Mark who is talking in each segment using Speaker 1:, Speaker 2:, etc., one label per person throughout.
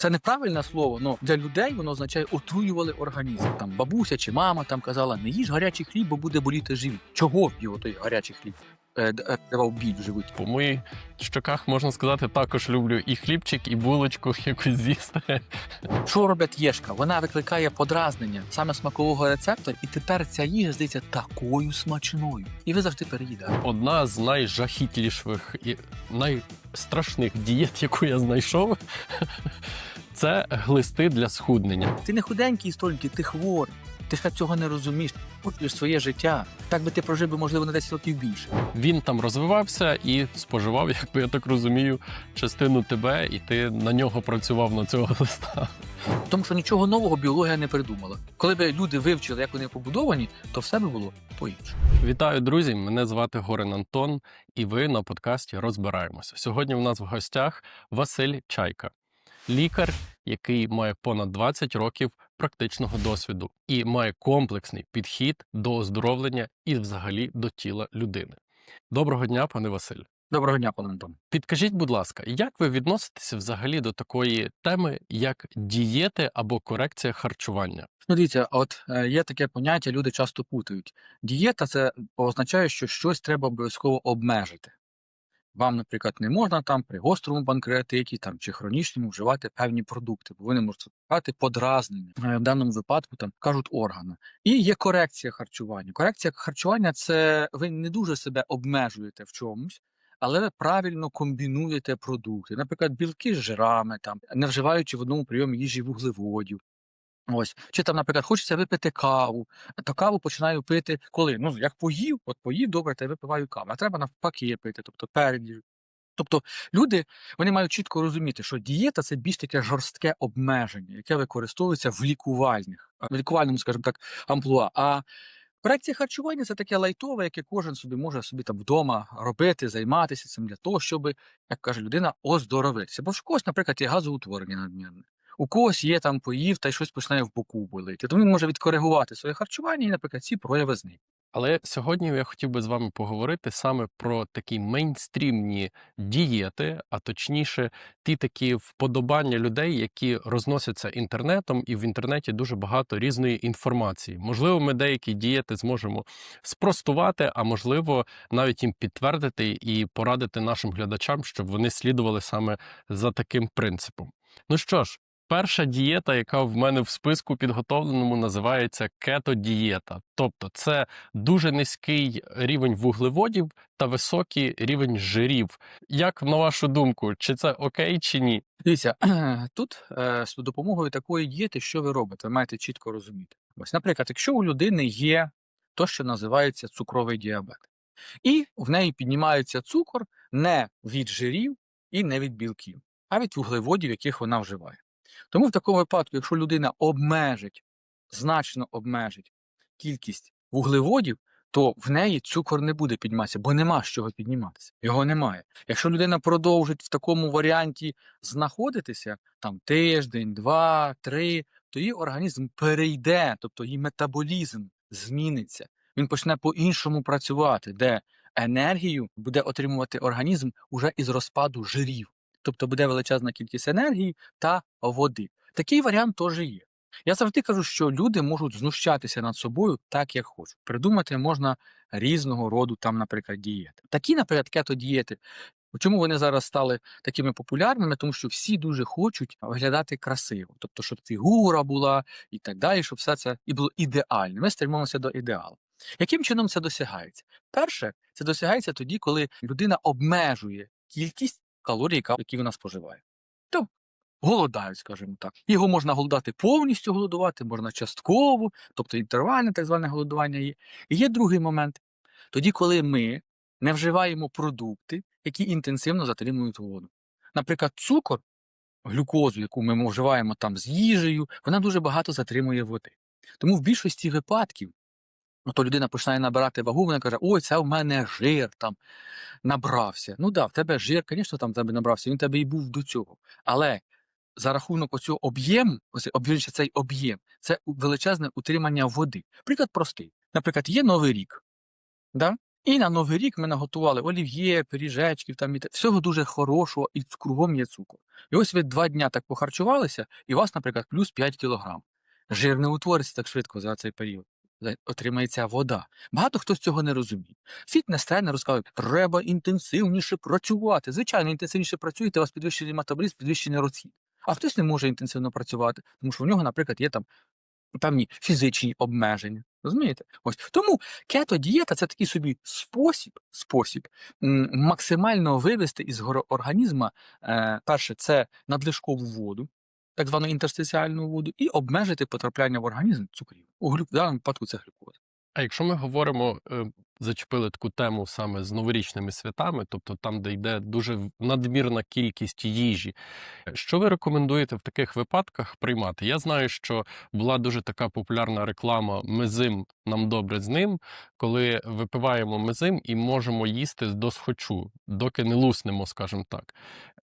Speaker 1: Це неправильне слово, але для людей воно означає отруювали організм. Там бабуся чи мама там казала, не їж гарячий хліб, бо буде боліти живіт. Чого його той гарячий хліб давав біль в животі?
Speaker 2: По моїх щоках можна сказати, також люблю і хлібчик, і булочку якусь з'їсти.
Speaker 1: Що робить єшка? Вона викликає подразнення саме смакового рецептора, і тепер ця їжа здається такою смачною. І ви завжди переїдаєте.
Speaker 2: Одна з найжахітніших і найстрашних дієт, яку я знайшов, це глисти для схуднення.
Speaker 1: Ти не худенький стільки, ти хворий. Ти ж цього не розумієш. Хочеш своє життя. Так би ти прожив би, можливо, на 10 років більше.
Speaker 2: Він там розвивався і споживав, якби я так розумію, частину тебе, і ти на нього працював на цього листа.
Speaker 1: Тому що нічого нового біологія не придумала. Коли б люди вивчили, як вони побудовані, то все би було по-іншому.
Speaker 2: Вітаю, друзі! Мене звати Горин Антон, і ви на подкасті розбираємося. Сьогодні в нас в гостях Василь Чайка, лікар, який має понад 20 років практичного досвіду і має комплексний підхід до оздоровлення і взагалі до тіла людини. Доброго дня, пане Василь.
Speaker 1: Доброго дня, пане Антон.
Speaker 2: Підкажіть, будь ласка, як ви відноситеся взагалі до такої теми, як дієти або корекція харчування?
Speaker 1: Ну, дивіться, от е, є таке поняття, люди часто путають. Дієта це означає, що щось треба обов'язково обмежити. Вам, наприклад, не можна там при гострому панкреатиті там, чи хронічному вживати певні продукти, бо ви не можете спати подразнення. Е, В даному випадку там кажуть органи. І є корекція харчування. Корекція харчування це ви не дуже себе обмежуєте в чомусь. Але ви правильно комбінуєте продукти, наприклад, білки з жирами, там не вживаючи в одному прийомі їжі вуглеводів. Ось, чи там, наприклад, хочеться випити каву, то каву починаю пити коли? Ну, як поїв, от поїв, добре, та й випиваю каву. А треба навпаки пити, тобто перед. Тобто люди вони мають чітко розуміти, що дієта це більш таке жорстке обмеження, яке використовується в лікувальних, в лікувальному, скажімо так, амплуа. А корекція харчування це таке лайтове, яке кожен собі може собі там вдома робити, займатися цим для того, щоб, як каже людина, оздоровитися. Бо в когось, наприклад, є газоутворення надмірне. У когось є там поїв та й щось починає в боку болити. Тому він може відкоригувати своє харчування і, наприклад, ці прояви зникнуть.
Speaker 2: Але сьогодні я хотів би з вами поговорити саме про такі мейнстрімні дієти, а точніше, ті такі вподобання людей, які розносяться інтернетом, і в інтернеті дуже багато різної інформації. Можливо, ми деякі дієти зможемо спростувати, а можливо, навіть їм підтвердити і порадити нашим глядачам, щоб вони слідували саме за таким принципом. Ну що ж. Перша дієта, яка в мене в списку підготовленому, називається кето-дієта. Тобто це дуже низький рівень вуглеводів та високий рівень жирів. Як на вашу думку, чи це окей чи ні?
Speaker 1: Дивіться, тут е, з допомогою такої дієти, що ви робите, ви маєте чітко розуміти. Ось, наприклад, якщо у людини є то, що називається цукровий діабет, і в неї піднімається цукор не від жирів і не від білків, а від вуглеводів, яких вона вживає. Тому в такому випадку, якщо людина обмежить, значно обмежить кількість вуглеводів, то в неї цукор не буде підніматися, бо нема з чого підніматися. Його немає. Якщо людина продовжить в такому варіанті знаходитися там тиждень, два, три, то її організм перейде, тобто її метаболізм зміниться. Він почне по-іншому працювати, де енергію буде отримувати організм уже із розпаду жирів. Тобто буде величезна кількість енергії та води. Такий варіант теж є. Я завжди кажу, що люди можуть знущатися над собою так, як хочуть. Придумати можна різного роду, там, наприклад, дієти. Такі, наприклад, кето-дієти. Чому вони зараз стали такими популярними? Тому що всі дуже хочуть виглядати красиво, тобто, щоб фігура була і так далі, щоб все це і було ідеально. Ми стремимося до ідеалу. Яким чином це досягається? Перше, це досягається тоді, коли людина обмежує кількість калорій, які вона споживає. То голодають, скажімо так. Його можна голодати повністю голодувати, можна частково, тобто інтервальне так зване голодування є. І є другий момент. Тоді, коли ми не вживаємо продукти, які інтенсивно затримують воду. Наприклад, цукор, глюкозу, яку ми вживаємо там з їжею, вона дуже багато затримує води. Тому в більшості випадків, ну, то людина починає набирати вагу, вона каже, ой, це в мене жир там набрався. Ну да, в тебе жир, звісно, там в тебе набрався, він тебе і був до цього. Але за рахунок оцього об'єму, оце- цей об'єм, це величезне утримання води. Приклад простий. Наприклад, є Новий рік. Да? І на Новий рік ми наготували олів'є, пиріжечків, там всього дуже хорошого, і кругом є цукор. І ось ви два дня так похарчувалися, і у вас, наприклад, плюс 5 кілограм. Жир не утвориться так швидко за цей період. Отримається вода. Багато хто з цього не розуміє. Фітнес-тренер розказує, треба інтенсивніше працювати. Звичайно, інтенсивніше працюєте, у вас підвищений метаболізм, підвищений розхід. А хтось не може інтенсивно працювати, тому що в нього, наприклад, є там певні фізичні обмеження. Розумієте? Ось тому кето-дієта це такий собі спосіб, спосіб максимально вивести із організму, е, перше, це надлишкову воду, так звану інтерстиціальну воду, і обмежити потрапляння в організм цукрів. У глю... в даному випадку це глюкоза.
Speaker 2: А якщо ми говоримо, е, зачепили таку тему саме з новорічними святами, тобто там, де йде дуже надмірна кількість їжі, що ви рекомендуєте в таких випадках приймати? Я знаю, що була дуже така популярна реклама Мезим нам добре з ним, коли випиваємо мезим і можемо їсти досхочу, доки не луснемо, скажімо так.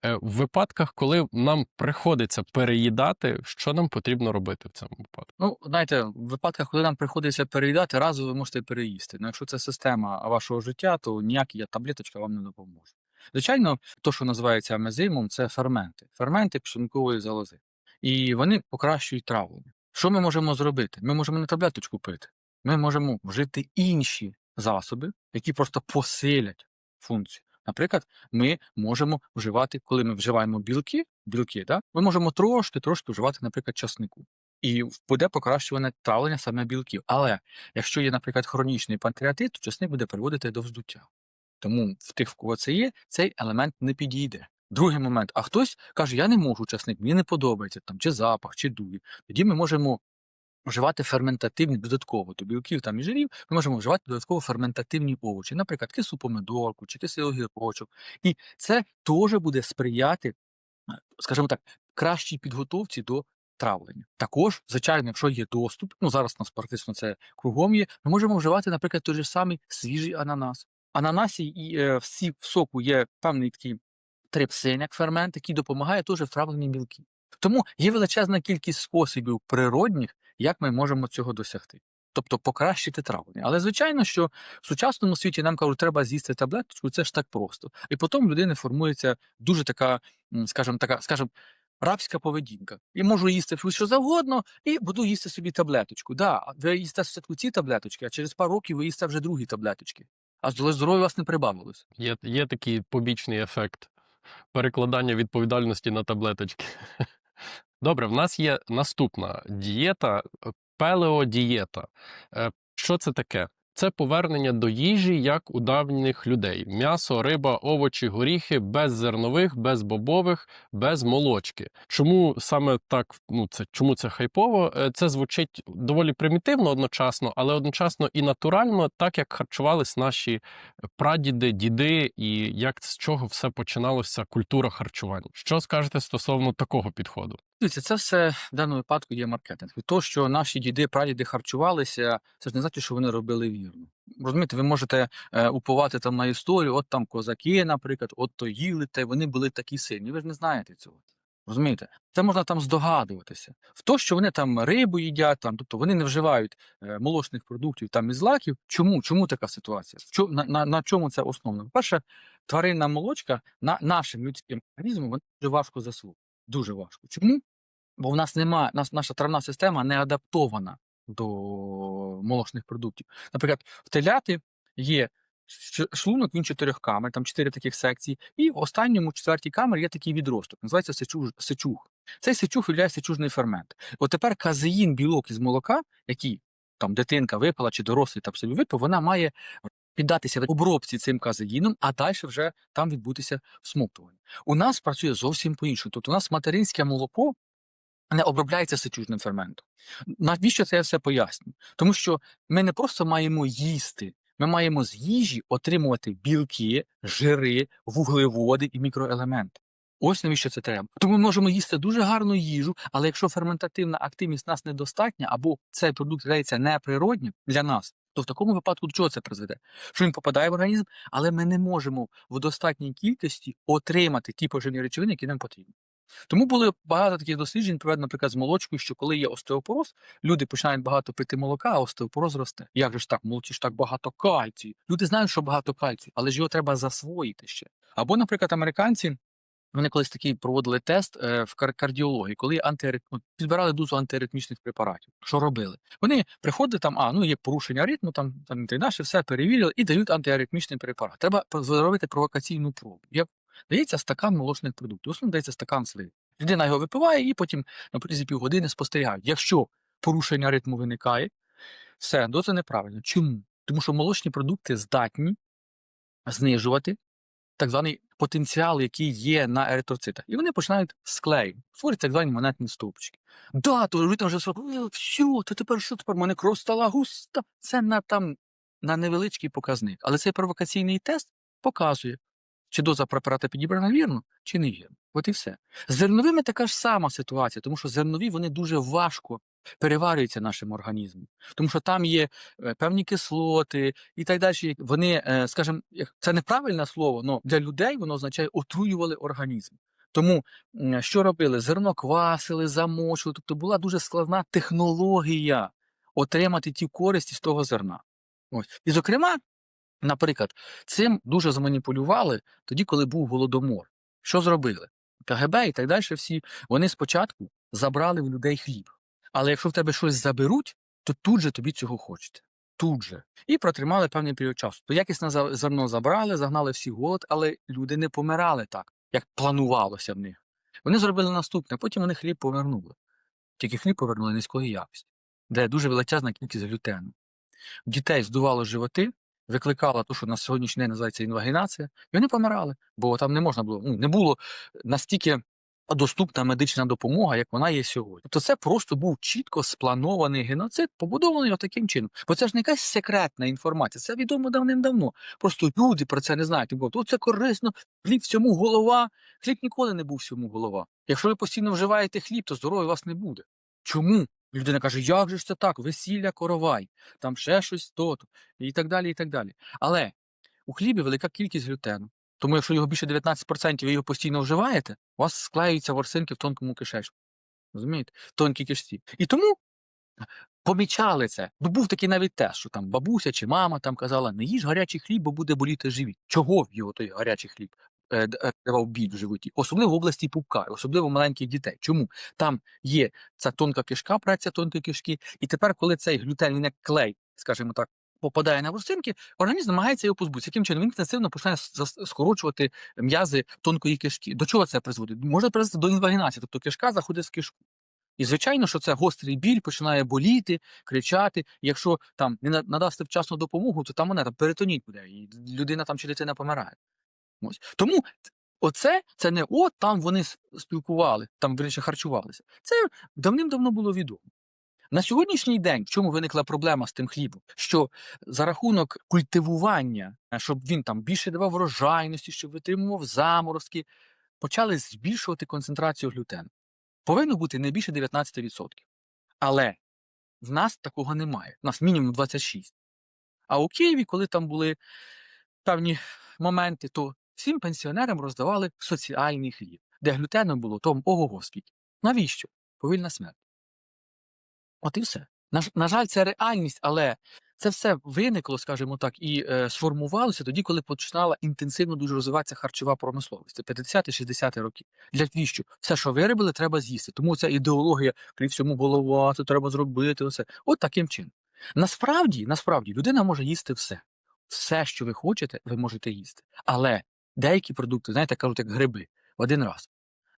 Speaker 2: Е, В випадках, коли нам приходиться переїдати, що нам потрібно робити в цьому випадку?
Speaker 1: Ну, знаєте, в випадках, коли нам приходиться переїдати, разу ви можете переїсти. Ну, якщо це система вашого життя, то ніякі таблеточка вам не допоможе. Звичайно, то, що називається амезимом, це ферменти. Ферменти пшенкової залози. І вони покращують травлення. Що ми можемо зробити? Ми можемо не таблеточку пити. Ми можемо вжити інші засоби, які просто посилять функцію. Наприклад, ми можемо вживати, коли ми вживаємо білки, білки, да? ми можемо трошки трошки вживати, наприклад, часнику. І буде покращуване травлення саме білків. Але якщо є, наприклад, хронічний панкреатит, то часник буде приводити до вздуття. Тому в тих, в кого це є, цей елемент не підійде. Другий момент, а хтось каже, я не можу часник, мені не подобається там чи запах, чи дує. Тоді ми можемо вживати ферментативні додатково до білків там і жирів, ми можемо вживати додатково ферментативні овочі, наприклад, кису помидорку чи кисий огірочок. І це теж буде сприяти, е, скажімо так, кращій підготовці до травлення. Також, звичайно, якщо є доступ, ну зараз нас практично це кругом є, ми можемо вживати, наприклад, той же самий свіжий ананас. Ананасі і е, всі в соку є певний такий трипсин, як фермент, який допомагає теж в травленні білків. Тому є величезна кількість способів природних, як ми можемо цього досягти. Тобто покращити травлення. Але звичайно, що в сучасному світі нам кажуть, треба з'їсти таблеточку, це ж так просто. І потім в людини формується дуже така, скажімо, така, скажімо, рабська поведінка. Я можу їсти що завгодно і буду їсти собі таблеточку. Да, ви їсте спочатку ці таблеточки, а через пару років ви їсте вже другі таблеточки. А здоров'я вас не прибавилось.
Speaker 2: Є, є такий побічний ефект перекладання відповідальності на таблеточки. Добре, в нас є наступна дієта е, пелеодієта. Е, Що це таке? Це повернення до їжі, як у давніх людей: м'ясо, риба, овочі, горіхи, без зернових, без бобових, без молочки. Чому саме так? Ну це чому це хайпово? Е, Це звучить доволі примітивно одночасно, але одночасно і натурально, так як харчувались наші прадіди, діди, і як з чого все починалося культура харчування. Що скажете стосовно такого підходу?
Speaker 1: Дивіться, це все в даному випадку є маркетинг. І то, що наші діди, прадіди харчувалися, це ж не значить, що вони робили вірно. Розумієте, ви можете е, уповати там на історію, от там козаки, наприклад, от то їли, та й вони були такі сильні. Ви ж не знаєте цього. Розумієте? Це можна там здогадуватися. В то, що вони там рибу їдять, там, тобто вони не вживають е, молочних продуктів там і злаків. Чому? Чому така ситуація? В чо- на, на, на чому це основно? По-перше, тваринна молочка на нашим людським організмом вона дуже важко засвоює. Дуже важко. Чому? Бо в нас немає, нас, наша травна система не адаптована до молочних продуктів. Наприклад, в теляти є шлунок, він чотирьох камер, там чотири таких секції, і в останньому четвертій камері є такий відросток, називається сечуж, сечуг. Цей сечуг є сечужний фермент. От тепер казеїн, білок із молока, який там дитинка випила чи дорослий там собі випив, вона має піддатися обробці цим казеїном, а далі вже там відбутися всмоктування. У нас працює зовсім по-іншому. Тобто у нас материнське молоко не обробляється сечужним ферментом. Навіщо це я все пояснюю? Тому що ми не просто маємо їсти, ми маємо з їжі отримувати білки, жири, вуглеводи і мікроелементи. Ось навіщо це треба. Тому ми можемо їсти дуже гарну їжу, але якщо ферментативна активність нас недостатня, або цей продукт здається неприроднім для нас, то в такому випадку до чого це призведе? Що він попадає в організм, але ми не можемо в достатній кількості отримати ті поживні речовини, які нам потрібні. Тому були багато таких досліджень, проведено, наприклад, з молочкою, що коли є остеопороз, люди починають багато пити молока, а остеопороз росте. Як же ж так, молоці ж так багато кальцію. Люди знають, що багато кальцію, але ж його треба засвоїти ще. Або, наприклад, американці. Вони колись такий проводили тест е, в кар- кардіології, коли антиарит... підбирали дозу антиаритмічних препаратів. Що робили? Вони приходили там, а ну є порушення ритму, там там і наше все перевірили і дають антиаритмічний препарат. Треба зробити провокаційну пробу. Як дається стакан молочних продуктів, в основному дається стакан сливи. Людина його випиває і потім на протязі півгодини спостерігають. Якщо порушення ритму виникає, все, доза неправильна. Чому? Тому що молочні продукти здатні знижувати так званий потенціал, який є на еритроцитах. І вони починають склею, створюють так звані монетні стовпчики. Да, то людина вже сказала, все, то тепер що тепер? Мене кров стала густа. Це на там на невеличкий показник. Але цей провокаційний тест показує, чи доза препарата підібрана вірно, чи не вірно. От і все. З зерновими така ж сама ситуація, тому що зернові вони дуже важко переварюються нашим організмом, тому що там є е, певні кислоти і так далі. Вони, е, скажімо, це неправильне слово, але для людей воно означає отруювали організм. Тому що робили? Зерно квасили, замочували. Тобто була дуже складна технологія отримати ті користі з того зерна. Ось. І, зокрема, наприклад, цим дуже зманіпулювали тоді, коли був голодомор. Що зробили? КГБ і так далі всі, вони спочатку забрали в людей хліб. Але якщо в тебе щось заберуть, то тут же тобі цього хочеться. Тут же. І протримали певний період часу. То якісне зерно забрали, загнали всі голод, але люди не помирали так, як планувалося в них. Вони зробили наступне, потім вони хліб повернули. Тільки хліб повернули низької якості, де дуже величезна кількість глютену. Дітей здувало животи, викликало те, що на сьогоднішній день називається інвагінація, і вони помирали, бо там не можна було, ну, не було настільки доступна медична допомога, як вона є сьогодні. Тобто це просто був чітко спланований геноцид, побудований таким чином. Бо це ж не якась секретна інформація, це відомо давним-давно. Просто люди про це не знають. Бо це корисно, хліб всьому голова. Хліб ніколи не був всьому голова. Якщо ви постійно вживаєте хліб, то здоров'я у вас не буде. Чому? Людина каже, як же ж це так? Весілля коровай, там ще щось то-то, і так далі, і так далі. Але у хлібі велика кількість глютену. Тому якщо його більше 19% ви його постійно вживаєте, у вас склеюються ворсинки в тонкому кишечку. Розумієте? Тонкі кишці. І тому помічали це. Ну, був такий навіть тест, що там бабуся чи мама там казала, не їж гарячий хліб, бо буде боліти живіт. Чого його той гарячий хліб е, давав біль в животі? Особливо в області пупка, особливо маленьких дітей. Чому? Там є ця тонка кишка, праця тонкої кишки, і тепер, коли цей як клей, скажімо так, попадає на ворсинки, організм намагається його позбутися. Яким чином він інтенсивно починає скорочувати м'язи тонкої кишки. До чого це призводить? Може призвести до інвагінації, тобто кишка заходить в кишку. І звичайно, що це гострий біль починає боліти, кричати. Якщо там не на- надасти вчасну допомогу, то там вона там перитоніт буде, і людина там чи дитина помирає. Ось. Тому оце це не от там вони спілкували, там вірніше харчувалися. Це давним-давно було відомо. На сьогоднішній день, в чому виникла проблема з тим хлібом? Що за рахунок культивування, е, щоб він там більше давав врожайності, щоб витримував заморозки, почали збільшувати концентрацію глютену. Повинно бути не більше 19%. Але в нас такого немає. У нас мінімум 26%. А у Києві, коли там були певні моменти, то всім пенсіонерам роздавали соціальний хліб, де глютену було там ого скільки. Навіщо? Повільна смерть. От і все. На, на жаль, це реальність, але це все виникло, скажімо так, і е, сформувалося тоді, коли починала інтенсивно дуже розвиватися харчова промисловість. Це 50-60 роки. Для віщо? Все, що виробили, треба з'їсти. Тому ця ідеологія, при всьому голова, це треба зробити. Оце. От таким чином. Насправді, насправді, людина може їсти все. Все, що ви хочете, ви можете їсти. Але деякі продукти, знаєте, кажуть, як гриби, в один раз.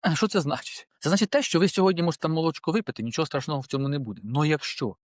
Speaker 1: А Що це значить? Це значить те, що ви сьогодні можете там молочко випити, нічого страшного в цьому не буде. Ну якщо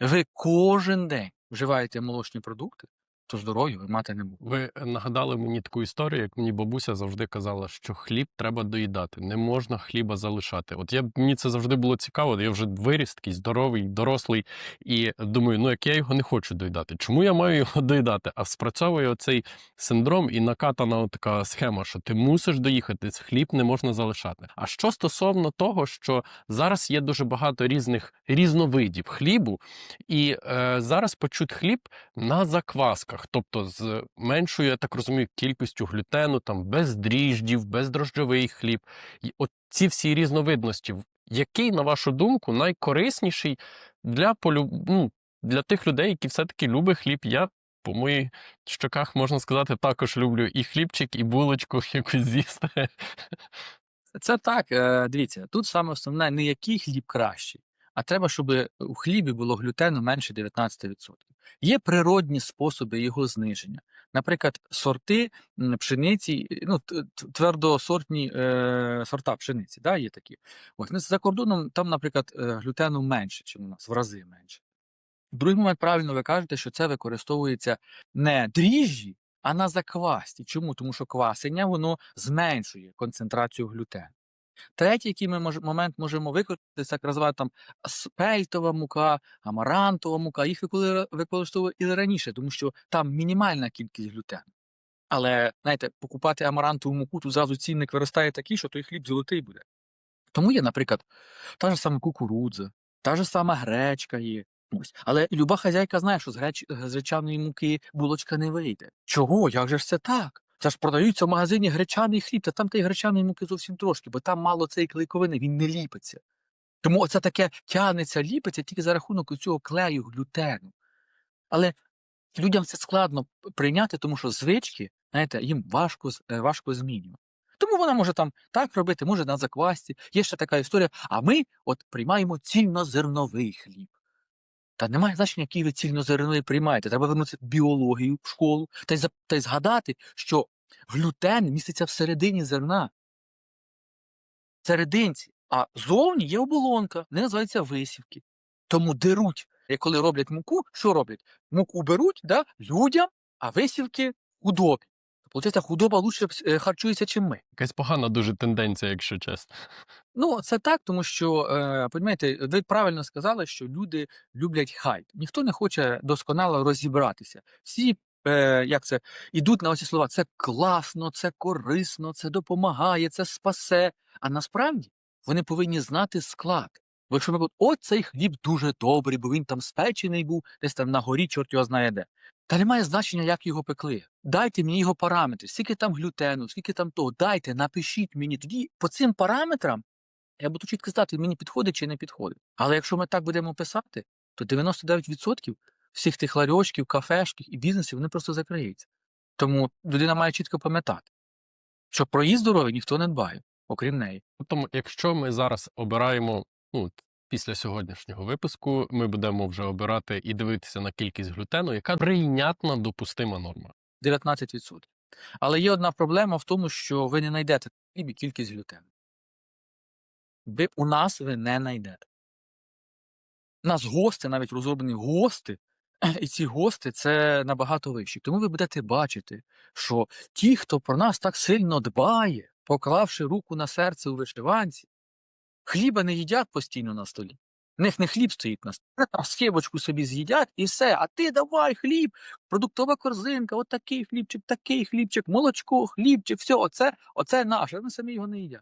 Speaker 1: ви кожен день вживаєте молочні продукти, то здоров'я ви мати не будете.
Speaker 2: Ви нагадали мені таку історію, як мені бабуся завжди казала, що хліб треба доїдати, не можна хліба залишати. От я мені це завжди було цікаво. Я вже виріс, такий здоровий, дорослий, і думаю, ну як я його не хочу доїдати, чому я маю його доїдати? А спрацьовує оцей синдром і накатана така схема, що ти мусиш доїхати, хліб не можна залишати. А що стосовно того, що зараз є дуже багато різних різновидів хлібу, і е, зараз почут хліб на заквасках. Продуктах, тобто з меншою, я так розумію, кількістю глютену, там без дріждів, бездрожджовий хліб. І от ці всі різновидності, який, на вашу думку, найкорисніший для полю... ну, для тих людей, які все-таки люблять хліб. Я по моїх щоках можна сказати, також люблю і хлібчик, і булочку якусь з'їсти.
Speaker 1: Це так, е, дивіться, тут саме основне не який хліб кращий, а треба, щоб у хлібі було глютену менше 19%. Є природні способи його зниження. Наприклад, сорти пшениці, ну, твердосортні е, сорта пшениці, да, є такі. Ось, ну, за кордоном там, наприклад, е, глютену менше, ніж у нас, в рази менше. Другий момент, правильно ви кажете, що це використовується не дріжджі, а на заквасті. Чому? Тому що квасення воно зменшує концентрацію глютену. Третій, який ми мож, момент можемо використати, це називають там спельтова мука, амарантова мука. Їх використовували і раніше, тому що там мінімальна кількість глютену. Але знаєте, покупати амарантову муку, тут зразу цінник виростає такий, що той хліб золотий буде. Тому є, наприклад, та ж сама кукурудза, та ж сама гречка є. Ось. Але люба хазяйка знає, що з, греч... з гречаної муки булочка не вийде. Чого? Як же ж це так? Це ж продаються в магазині гречаний хліб, та там тієї гречаної муки зовсім трошки, бо там мало цієї клейковини, він не ліпиться. Тому оце таке тягнеться, ліпиться тільки за рахунок цього клею глютену. Але людям це складно прийняти, тому що звички, знаєте, їм важко, е, важко змінювати. Тому вона може там так робити, може на заквасті. Є ще така історія. А ми от приймаємо цільнозерновий хліб. Та немає значення, який ви цільнозерновий приймаєте. Треба вернутися в біологію в школу та й, та й згадати, що глютен міститься всередині зерна. Серединці. А зовні є оболонка, не називається висівки. Тому деруть. Як коли роблять муку, що роблять? Муку беруть да, людям, а висівки худобі. Получається, худоба лучше е, харчується, чим ми.
Speaker 2: Якась погана дуже тенденція, якщо чесно.
Speaker 1: Ну, це так, тому що, е, розумієте, ви правильно сказали, що люди люблять хайп. Ніхто не хоче досконало розібратися. Всі, е, як це, ідуть на оці слова: це класно, це корисно, це допомагає, це спасе. А насправді вони повинні знати склад. Бо якщо ми от цей хліб дуже добрий, бо він там спечений був, десь там на горі, чорт його знає де. Та немає значення, як його пекли. Дайте мені його параметри, скільки там глютену, скільки там того. Дайте, напишіть мені. Тоді по цим параметрам я буду чітко знати, мені підходить чи не підходить. Але якщо ми так будемо писати, то 99% всіх тих ларьочків, кафешків і бізнесів вони просто закриються. Тому людина має чітко пам'ятати, що про її здоров'я ніхто не дбає, окрім неї.
Speaker 2: Тому, якщо ми зараз обираємо, ну, після сьогоднішнього випуску, ми будемо вже обирати і дивитися на кількість глютену, яка прийнятна допустима норма.
Speaker 1: 19%. Але є одна проблема в тому, що ви не знайдете хлібі кількість глютену. Ви у нас ви не знайдете. У нас гости, навіть розроблені гости, і ці гости це набагато вищі. Тому ви будете бачити, що ті, хто про нас так сильно дбає, поклавши руку на серце у вишиванці, хліба не їдять постійно на столі. В них не хліб стоїть на столі, а скибочку собі з'їдять і все. А ти давай хліб, продуктова корзинка, от такий хлібчик, такий хлібчик, молочко, хлібчик, все, оце, оце наше. Вони самі його не їдять.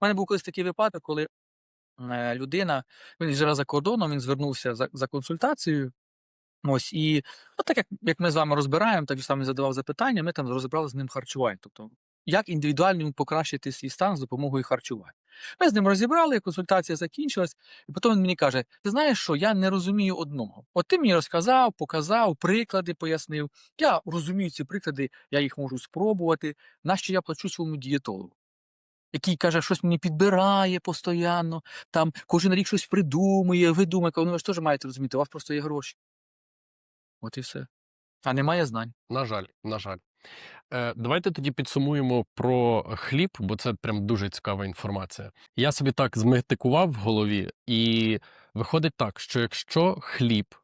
Speaker 1: У мене був колись такий випадок, коли е, людина, він живе за кордоном, він звернувся за, за консультацією. Ось і от так як, як ми з вами розбираємо, так же саме задавав запитання, ми там розібрали з ним харчування. Тобто, як індивідуально покращити свій стан з допомогою харчування. Ми з ним розібрали, консультація закінчилась, і потім він мені каже: Ти знаєш що, я не розумію одного. От ти мені розказав, показав, приклади пояснив. Я розумію ці приклади, я їх можу спробувати. Нащо я плачу своєму дієтологу? Який каже, щось мені підбирає постійно, там кожен рік щось придумує, видумує. Ну ви ж теж маєте розуміти, у вас просто є гроші. От і все. А немає знань.
Speaker 2: На жаль, на жаль. Е, давайте тоді підсумуємо про хліб, бо це прям дуже цікава інформація. Я собі так зметикував в голові, і виходить так, що якщо хліб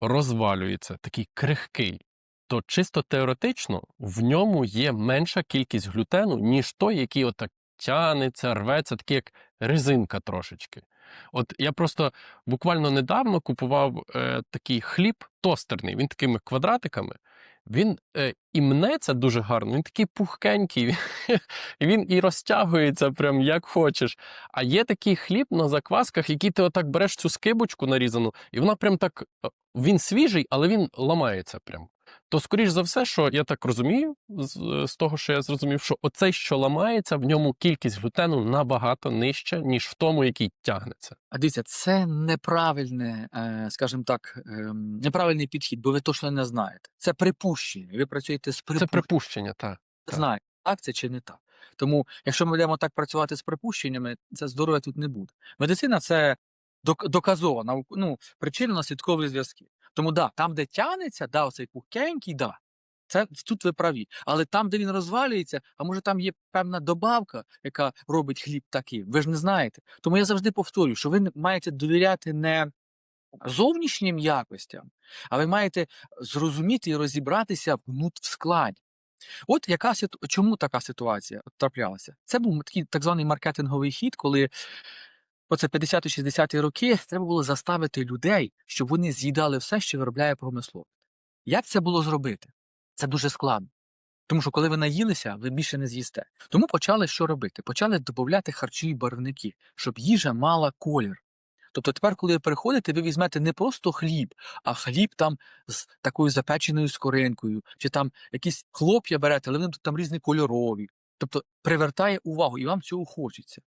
Speaker 2: розвалюється, такий крихкий, то чисто теоретично в ньому є менша кількість глютену, ніж той, який отак тянеться, рветься, такий як резинка трошечки. От я просто буквально недавно купував е, такий хліб тостерний, він такими квадратиками. Він е, і мнеться дуже гарно, він такий пухкенький, він і розтягується прям як хочеш. А є такий хліб на заквасках, який ти отак береш цю скибочку нарізану, і вона прям так. е, Він свіжий, але він ламається прям. То скоріш за все, що я так розумію, з, з того, що я зрозумів, що оцей, що ламається, в ньому кількість глютену набагато нижча, ніж в тому, який тягнеться.
Speaker 1: А дивіться, це неправильне, е, скажімо так, ем, неправильний підхід, бо ви точно не знаєте. Це припущення. Ви працюєте з
Speaker 2: Це припущення, так. так.
Speaker 1: знаєте, так це чи не так. Тому, якщо ми будемо так працювати з припущеннями, це здоров'я тут не буде. Медицина це док- доказова ну, причинно-наслідкові зв'язки. Тому да, там, де тягнеться, да, оцей пухкенький, да, це тут ви праві. Але там, де він розвалюється, а може там є певна добавка, яка робить хліб таким, ви ж не знаєте. Тому я завжди повторюю, що ви маєте довіряти не зовнішнім якостям, а ви маєте зрозуміти і розібратися в складі. От яка чому така ситуація траплялася? Це був такий так званий маркетинговий хід, коли оце 50-60-ті роки треба було заставити людей, щоб вони з'їдали все, що виробляє промисловість. Як це було зробити? Це дуже складно. Тому що коли ви наїлися, ви більше не з'їсте. Тому почали що робити? Почали додати харчові барвники, щоб їжа мала колір. Тобто тепер, коли ви переходите, ви візьмете не просто хліб, а хліб там з такою запеченою скоринкою, чи там якісь хлоп'я берете, але вони тут там різні кольорові. Тобто привертає увагу, і вам цього хочеться.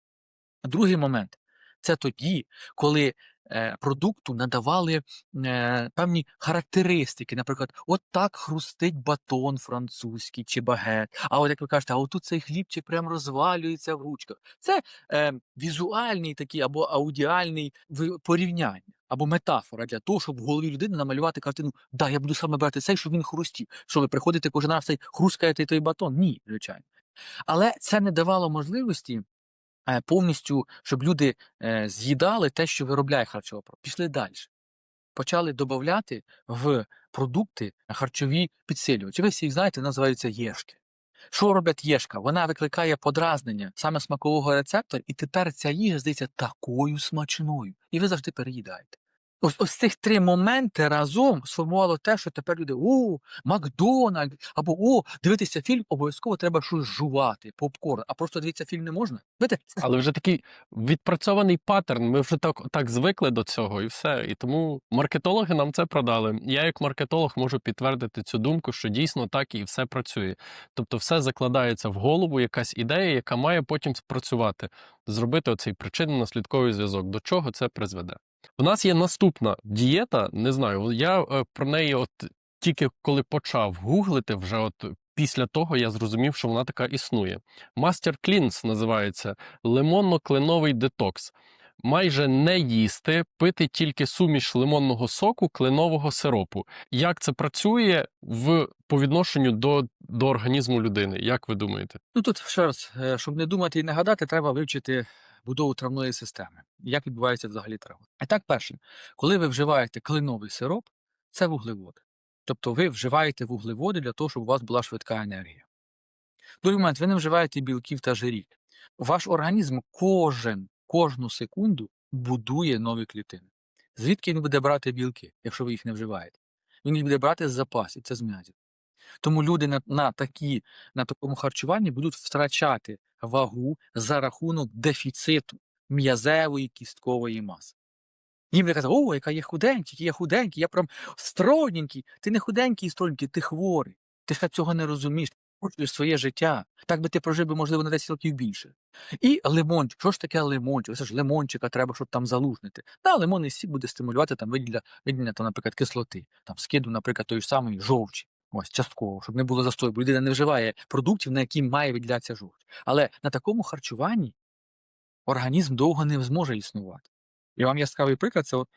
Speaker 1: Другий момент це тоді, коли е, продукту надавали е, певні характеристики. Наприклад, от так хрустить батон французький чи багет. А от як ви кажете, а отут цей хлібчик прям розвалюється в ручках. Це е, візуальний такий або аудіальний порівняння. Або метафора для того, щоб в голові людини намалювати картину, да, я буду саме брати цей, щоб він хрустів. Що ви приходите кожен раз цей хрускаєте той батон? Ні, звичайно. Але це не давало можливості повністю, щоб люди е, з'їдали те, що виробляє харчова продукція. Пішли далі. Почали додавати в продукти харчові підсилювачі. Ви всі їх знаєте, називаються єшки. Що робить єшка? Вона викликає подразнення саме смакового рецептора, і тепер ця їжа здається такою смачною. І ви завжди переїдаєте. Ось, ось цих три моменти разом сформувало те, що тепер люди о, Макдональд, або о, дивитися фільм, обов'язково треба щось жувати, попкорн, а просто дивитися фільм не можна. Знаєте,
Speaker 2: Але вже такий відпрацьований паттерн. Ми вже так, так звикли до цього, і все. І тому маркетологи нам це продали. Я, як маркетолог, можу підтвердити цю думку, що дійсно так і все працює. Тобто, все закладається в голову, якась ідея, яка має потім спрацювати, зробити оцей причинно-наслідковий зв'язок. До чого це призведе? У нас є наступна дієта. Не знаю, я е, про неї, от тільки коли почав гуглити, вже от після того я зрозумів, що вона така існує. Master Cleanse називається лимонно-кленовий детокс. Майже не їсти, пити тільки суміш лимонного соку, кленового сиропу. Як це працює в по відношенню до, до організму людини? Як ви думаєте?
Speaker 1: Ну тут ще раз, е, щоб не думати і не гадати, треба вивчити будову травної системи. Як відбувається взагалі трава. І так, перше, коли ви вживаєте клиновий сироп, це вуглеводи. Тобто ви вживаєте вуглеводи для того, щоб у вас була швидка енергія. Другий момент, ви не вживаєте білків та жирів. Ваш організм кожен, кожну секунду будує нові клітини. Звідки він буде брати білки, якщо ви їх не вживаєте? Він їх буде брати з запасів, це з м'язів. Тому люди на, на, такі, на такому харчуванні будуть втрачати вагу за рахунок дефіциту м'язевої кісткової маси. Їм не казати, о, яка я худенький, я худенький, я прям стройненький. Ти не худенький і стройненький, ти хворий. Ти ще цього не розумієш. Ти хочеш своє життя. Так би ти прожив би, можливо, на 10 років більше. І лимончик. Що ж таке лимончик? Це ж лимончика треба, щоб там залужнити. Та лимонний сік буде стимулювати там виділення, виділення там, наприклад, кислоти, там скиду, наприклад, тої самої жовчі. Ось частково, щоб не було застою, бо людина не вживає продуктів, на які має виділятися жовч. Але на такому харчуванні організм довго не зможе існувати. І вам яскравий приклад, це от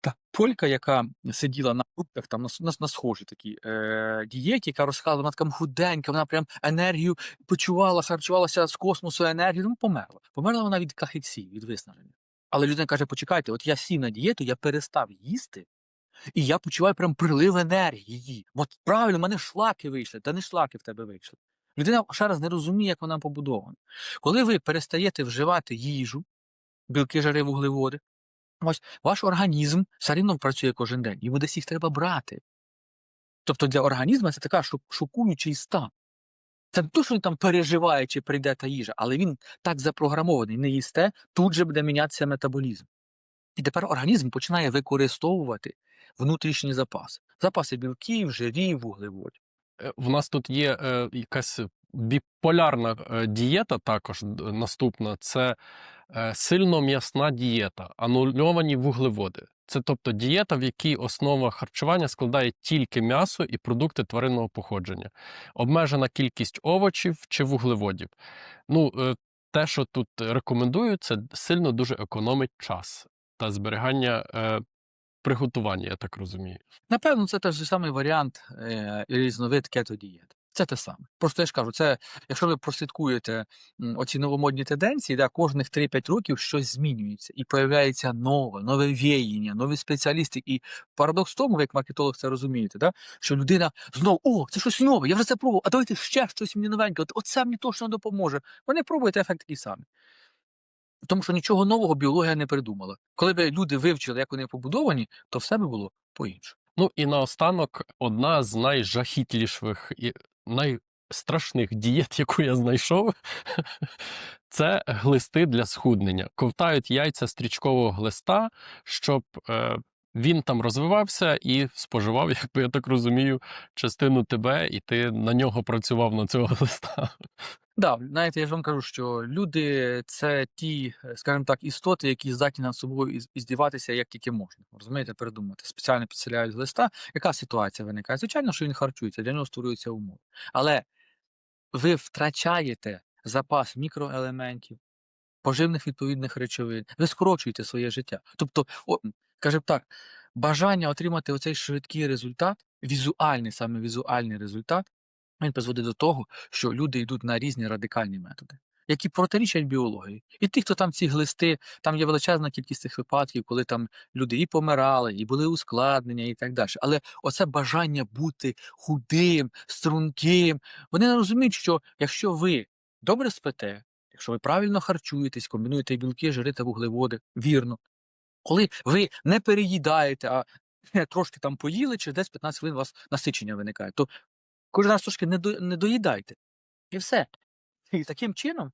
Speaker 1: та полька, яка сиділа на фруктах, там на, на, схожій такій е, дієті, яка розказала, вона така худенька, вона прям енергію почувала, харчувалася з космосу енергію, ну померла. Померла вона від кахексії, від виснаження. Але людина каже: почекайте, от я сів на дієту, я перестав їсти, і я почуваю прям прилив енергії. От правильно, в мене шлаки вийшли, та не шлаки в тебе вийшли. Людина ще раз не розуміє, як вона побудована. Коли ви перестаєте вживати їжу, білки, жири, вуглеводи, ось ваш організм все рівно працює кожен день, йому десь їх треба брати. Тобто для організму це така шок- шокуючий стан. Це не то, що він там переживає, чи прийде та їжа, але він так запрограмований, не їсте, тут же буде мінятися метаболізм. І тепер організм починає використовувати внутрішній запас. Запаси білків, жирів, вуглеводів.
Speaker 2: Е, В нас тут є е, якась біполярна е, дієта також наступна. Це е, сильно м'ясна дієта, анульовані вуглеводи. Це тобто дієта, в якій основа харчування складає тільки м'ясо і продукти тваринного походження, обмежена кількість овочів чи вуглеводів. Ну, те, що тут рекомендую, це сильно дуже економить час та зберігання е, приготування, я так розумію.
Speaker 1: Напевно, це же самий варіант е, і різновид кето-дієти. Це те саме. Просто я ж кажу, це якщо ви прослідкуєте оці новомодні тенденції, да, кожних 3-5 років щось змінюється і появляється нове, нове віяння, нові спеціалісти. І парадокс в тому, ви як маркетолог це розумієте, да, що людина знову, о, це щось нове, я вже це пробував, а давайте ще щось мені новеньке, от, оце мені точно допоможе. Вони пробують ефект такий самий. Тому що нічого нового біологія не придумала. Коли б люди вивчили, як вони побудовані, то все би було по-іншому.
Speaker 2: Ну і наостанок одна з найжахітліших і найстрашних дієт, яку я знайшов, це глисти для схуднення. Ковтають яйця стрічкового глиста, щоб е, він там розвивався і споживав, якби я так розумію, частину тебе, і ти на нього працював на цього глиста.
Speaker 1: Да, знаєте, я ж вам кажу, що люди це ті, е, скажімо так, істоти, які здатні над собою із- іздіватися як тільки можна. Розумієте, придумати. Спеціально підселяють листа. Яка ситуація виникає? Звичайно, що він харчується, для нього створюються умови. Але ви втрачаєте запас мікроелементів, поживних відповідних речовин, ви скорочуєте своє життя. Тобто, о, скажімо так, бажання отримати оцей швидкий результат, візуальний, саме візуальний результат, він призводить до того, що люди йдуть на різні радикальні методи, які протирічать біології. І ті, хто там ці глисти, там є величезна кількість цих випадків, коли там люди і помирали, і були ускладнення, і так далі. Але оце бажання бути худим, струнким, вони не розуміють, що якщо ви добре спите, якщо ви правильно харчуєтесь, комбінуєте білки, жири та вуглеводи, вірно, коли ви не переїдаєте, а трошки там поїли, через 10-15 хвилин у вас насичення виникає, то кожен раз трошки не, до, не доїдайте. І все. І таким чином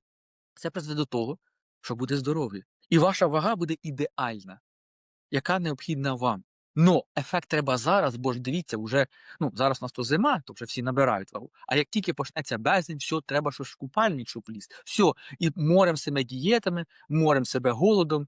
Speaker 1: це призведе до того, що буде здоров'я. І ваша вага буде ідеальна, яка необхідна вам. Но ефект треба зараз, бо ж дивіться, вже ну зараз у нас то зима, то вже всі набирають вагу. А як тільки почнеться бездень, все, треба щось в купальник, щоб ліз. Все, і морем себе дієтами, морем себе голодом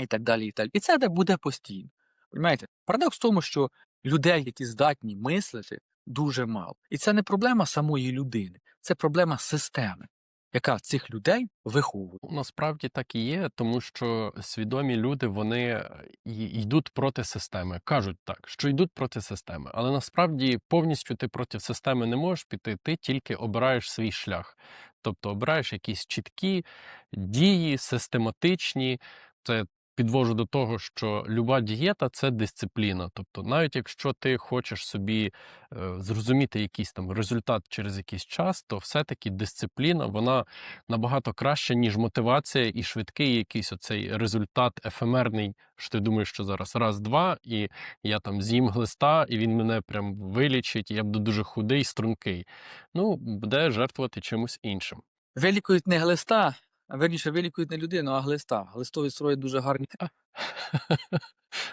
Speaker 1: і так далі. І, так. і це буде постійно. Понимаєте? Парадокс в тому, що людей, які здатні мислити, дуже мало. І це не проблема самої людини, це проблема системи, яка цих людей виховує.
Speaker 2: Насправді так і є, тому що свідомі люди вони йдуть проти системи. Кажуть так, що йдуть проти системи, але насправді повністю ти проти системи не можеш піти, ти тільки обираєш свій шлях. Тобто обираєш якісь чіткі дії, систематичні. Це підвожу до того, що люба дієта це дисципліна. Тобто, навіть якщо ти хочеш собі е, зрозуміти якийсь там результат через якийсь час, то все-таки дисципліна вона набагато краще, ніж мотивація і швидкий якийсь оцей результат ефемерний, що ти думаєш, що зараз раз-два, і я там з'їм глиста, і він мене прям вилічить, і я буду дуже худий, стрункий. Ну, буде жертвувати чимось іншим.
Speaker 1: Вилікують не глиста, верніше вилікують не людину, а глиста. Глистові строїть дуже гарні.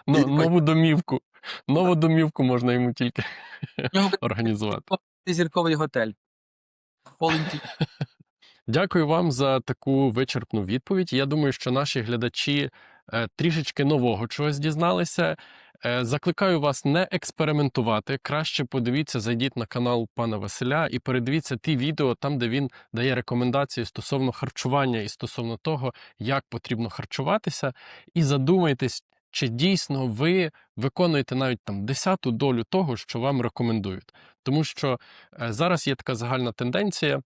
Speaker 2: Ну, нову домівку. Нову домівку можна йому тільки організувати.
Speaker 1: зірковий готель.
Speaker 2: Дякую вам за таку вичерпну відповідь. Я думаю, що наші глядачі е, трішечки нового чогось дізналися. Е, закликаю вас не експериментувати. Краще подивіться, зайдіть на канал пана Василя і передивіться ті відео, там, де він дає рекомендації стосовно харчування і стосовно того, як потрібно харчуватися, і задумайтесь, чи дійсно ви виконуєте навіть там десяту долю того, що вам рекомендують. Тому що е, зараз є така загальна тенденція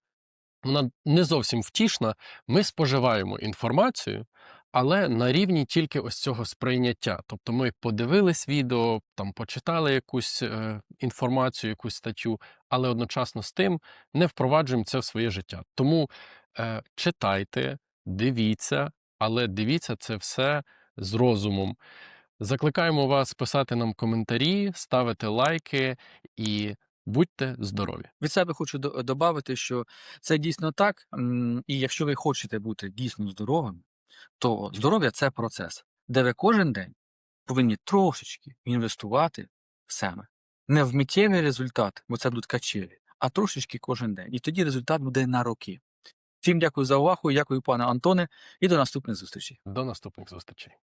Speaker 2: вона не зовсім втішна. Ми споживаємо інформацію, але на рівні тільки ось цього сприйняття. Тобто ми подивились відео, там почитали якусь е, інформацію, якусь статтю, але одночасно з тим не впроваджуємо це в своє життя. Тому е, читайте, дивіться, але дивіться це все з розумом. Закликаємо вас писати нам коментарі, ставити лайки і будьте здорові!
Speaker 1: Від себе хочу додати, що це дійсно так. І якщо ви хочете бути дійсно здоровим, то здоров'я це процес, де ви кожен день повинні трошечки інвестувати в себе. не в миттєвий результат, бо це будуть качелі, а трошечки кожен день. І тоді результат буде на роки. Всім дякую за увагу, дякую, пане Антоне, і до наступних зустрічей.
Speaker 2: До наступних зустрічей.